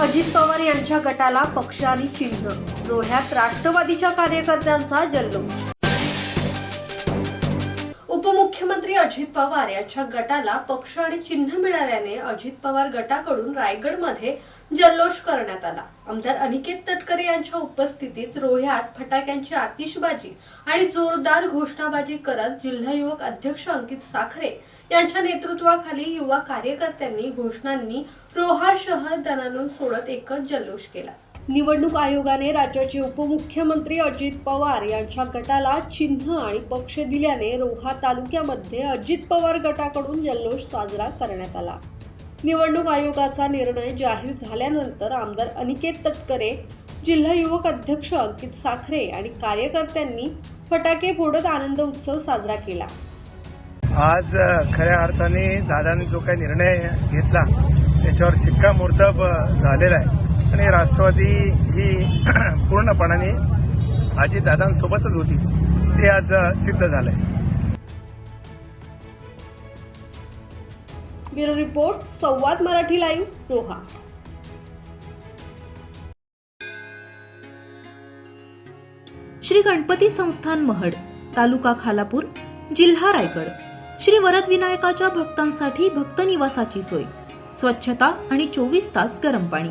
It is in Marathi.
अजित पवार यांच्या गटाला पक्षाने चिन्ह. रोह्यात राष्ट्रवादीच्या कार्यकर्त्यांचा जल्लोष. अजित पवार यांच्या गटाला पक्ष आणि चिन्ह मिळाल्याने अजित पवार गटाकडून रायगडमध्ये जल्लोष करण्यात आला. आमदार अनिकेत तटकरे यांच्या उपस्थितीत रोह्यात फटाक्यांची आतिषबाजी आणि जोरदार घोषणाबाजी करत जिल्हा युवक अध्यक्ष अंकित साखरे यांच्या नेतृत्वाखाली युवा कार्यकर्त्यांनी घोषणांनी रोहा शहर दणानून सोडत एकच जल्लोष केला. निवडणूक आयोगाने राज्याचे उपमुख्यमंत्री अजित पवार यांच्या गटाला चिन्ह आणि पक्ष दिल्याने रोहा तालुक्यामध्ये अजित पवार गटाकडून जल्लोष साजरा करण्यात आला. निवडणूक आयोगाचा निर्णय जाहीर झाल्यानंतर आमदार अनिकेत तटकरे जिल्हा युवक अध्यक्ष अंकित साखरे आणि कार्यकर्त्यांनी फटाके फोडत आनंद उत्सव साजरा केला. आज खऱ्या अर्थाने दादाने जो काही निर्णय घेतला त्याच्यावर शिक्कामोर्तब झालेला आहे. आणि राष्ट्रवादी ही पूर्णपणाने अजित दादांसोबतच होती. ते आज सिद्ध झालंय. Bureau report Samvad Marathi live Roha. Shri Ganpati Sansthan Mahad तालुका खालापूर जिल्हा रायगड. श्री वरद विनायकाच्या भक्तांसाठी भक्त निवासाची सोय. स्वच्छता आणि चोवीस तास गरम पाणी.